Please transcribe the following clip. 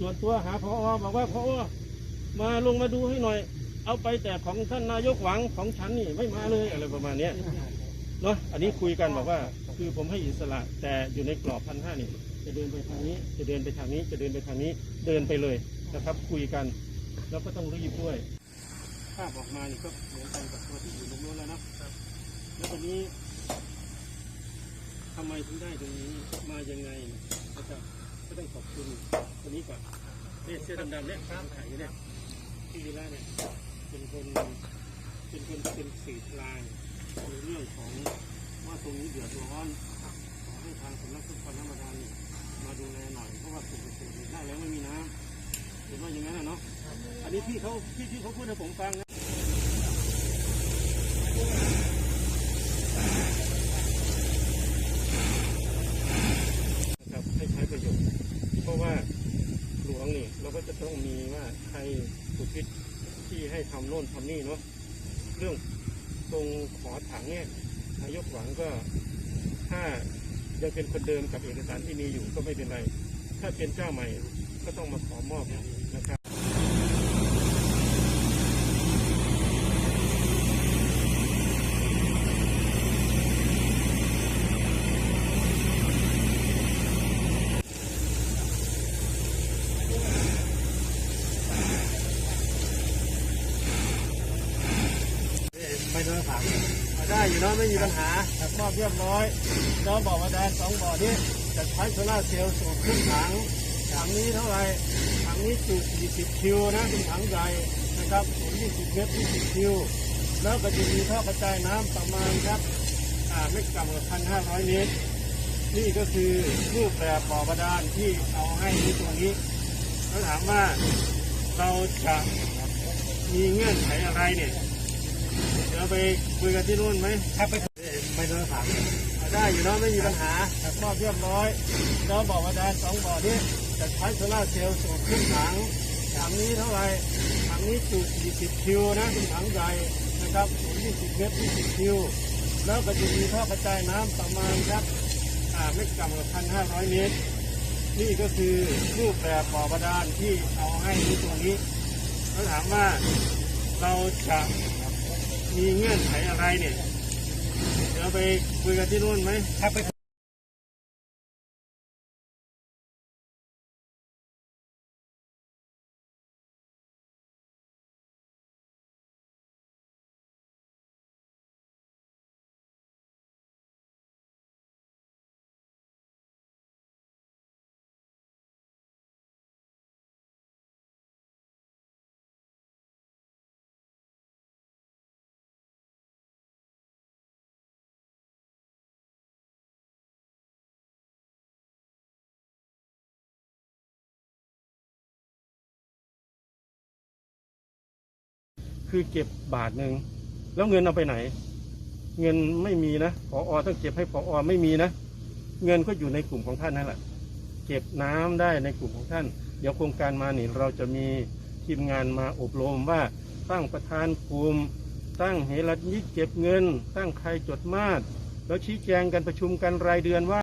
ส่วนตัวหาพอบอกว่าพอมาลงมาดูให้หน่อย เอาไปแต่ของท่านนายกหวังของฉันนี่ไม่มาเลยอะไรประมาณเนี้ยเนาะอันนี้คุยกันบอกว่า คือผมให้อิสระแต่อยู่ในกรอบพันห้านี่จะเดินไปทางนี้ จะเดินไปทางนี้จะเดินไปทางนี้เดินไปเลยนะครับ คุยกัน แล้วก็ต้องรีบด้วยภาพออกมานี่ก็เหมือนกันกับตัวที่อยู่ตรงโน้นแล้วนะแล้วตอนนี้ทำไมถึงได้ตรงนี้มายังไงนะครับก็ต้องขอบคุณ คนนี้ก่อนเนี่ยเสื้อดำๆเนี่ยถ่ายอยู่เนี่ยพี่วีระเนี่ยเป็นคนเป็นคนเป็นสื่อกลางในเรื่องของว่าตรงนี้เดือดร้อนขอให้ทางสำนักพุทธธรรมดานนี่มาดูแลหน่อยเพราะว่าปกติหน้าแล้วไม่มีน้ำเห็นว่าอย่างนั้นนะเนาะอันนี้พี่เขาพี่ที่เขาพูดให้ผมฟังนะ นะครับให้ใช้ประโยชน์ เพราะว่าหลวงนี่เราก็จะ ต้องมีว่าใครสุคิดที่ให้ทำโน่นทำนี่เนาะเรื่องตรงขอถังเนี่ยนายกหวังก็ถ้ายังเป็นคนเดิมกับเอกสารที่มีอยู่ก็ไม่เป็นไร ถ้าเป็นเจ้าใหม่ก็ต้องมาขอมอบ นะครับไม่าได้อยู่เนาะไม่มีปัญหามอบเรียบร้อยแล้วบอกว่าแดนสองบ่อนี้จะใช้โซล่าเซลล์สูบขึ้นถังถังนี้เท่าไหร่ถังนี้จุ40 คิวนะเป็นถังใหญ่นะครับสูง20 เมตร 20 คิว แล้วก็จะมีท่อกระจายน้ำประมาณครับไม่ต่ำกว่า1,500 เมตร นี่ก็คือรูปแบบบ่อบาดาลที่เอาให้ในตัวนี้แล้วถามว่าเราจะมีเงื่อนไขอะไรเนี่ย เดี๋ยวไปคุยกันที่นู่นไหมถ้าไปไม่ต้องถามได้อยู่เนาะไม่มีปัญหามอบเรียบร้อยแล้วบอกว่าแดนสองบ่อนี้จะใช้โซล่าเซลล์สูบขึ้นถังถังนี้เท่าไหร่ถังนี้จุ40 คิวนะเป็นถังใหญ่นะครับ20เมตร20 คิว แล้วก็จะมีท่อกระจายน้ำประมาณครับไม่ต่ำกว่า1,500 เมตร นี่ก็คือรูปแบบบ่อบาดาลที่เอาให้ในตัวนี้แล้วถามว่าเราจะ มีเงื่อนไขอะไรเนี่ยเดี๋ยวไปคุยกันที่นู่นไหม คือเก็บบาทหนึ่งแล้วเงินเอาไปไหน เงินไม่มีนะพออต้องเก็บให้พออไม่มีนะ เงินก็อยู่ในกลุ่มของท่านนั่นแหละเก็บน้ำได้ในกลุ่มของท่าน เดี๋ยวโครงการมานี่เราจะมีทีมงานมาอบรมว่าตั้งประธานกลุ่มตั้งเหรัญยิกเก็บเงิน ตั้งใครจดมาดแล้วชี้แจงกันประชุมกันรายเดือนว่า